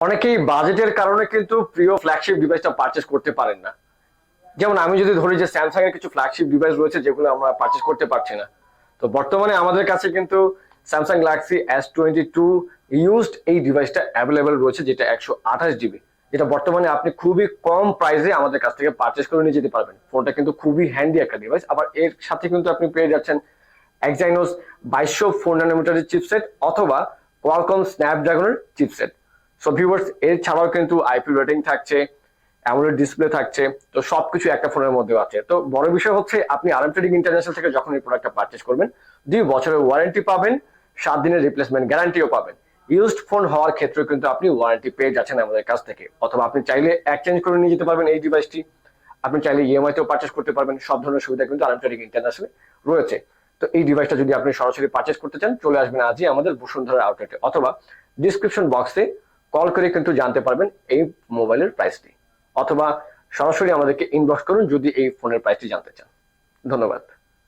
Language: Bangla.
অনেকেই বাজেটের কারণে কিন্তু প্রিয় ফ্ল্যাগশিপ ডিভাইসটা পারচেস করতে পারেন না। যেমন আমি যদি ধরি যে স্যামসাং এর কিছু ফ্ল্যাগশিপ ডিভাইস রয়েছে, যেগুলো আমরা পারচেস করতে পারছি না। তো বর্তমানে আমাদের কাছে কিন্তু Samsung Galaxy S twenty two used এই ডিভাইসটা অ্যাভেলেবেল রয়েছে, যেটা একশো আঠাশ জিবি যেটা বর্তমানে আপনি খুবই কম প্রাইসে আমাদের কাছ থেকে পারচেস করে নিয়ে যেতে পারবেন। ফোনটা কিন্তু খুবই হ্যান্ডি একটা ডিভাইস আবার এর সাথে কিন্তু আপনি পেয়ে যাচ্ছেন এক্সাইনোস বাইশশো ফোর নানোমিটারের চিপসেট অথবা কোয়ালকম স্ন্যাপড্রাগনের চিপসেট সো ভিউয়ার্স এর ছাড়াও কিন্তু আইপি রেটিং থাকছে অ্যামোলেড ডিসপ্লে থাকছে, তো সবকিছু একটা ফোনের মধ্যে আছে। তো বড় বিষয় হচ্ছে, আপনি ট্রেডিং ইন্টারন্যাশনাল থেকে যখন এই প্রোডাক্টটা পারচেস করবেন, দুই বছরের ওয়ারেন্টি পাবেন, সাত দিনের রিপ্লেসমেন্ট গ্যারান্টিও পাবেন। ইউজড ফোন হওয়ার ক্ষেত্রে কিন্তু আপনি ওয়ারেন্টি পেয়ে যাচ্ছেন আমাদের কাছ থেকে। অথবা আপনি চাইলে এক্সচেঞ্জ করে নিয়ে যেতে পারবেন এই ডিভাইসটি আপনি চাইলে ইএমআই তেও পারচেস করতে পারবেন। সব ধরনের সুবিধা কিন্তু ট্রেডিং ইন্টারন্যাশনাল রয়েছে। তো এই ডিভাইসটা যদি আপনি সরাসরি পারচেস করতে চান, চলে আসবেন আজই আমাদের বসুন্ধরা আউটলেটে অথবা ডিসক্রিপশন বক্সে কল করে কিন্তু জানতে পারবেন এই মোবাইলের প্রাইসটি অথবা সরাসরি আমাদেরকে ইনবক্স করুন যদি এই ফোনের প্রাইসটি জানতে চান। ধন্যবাদ।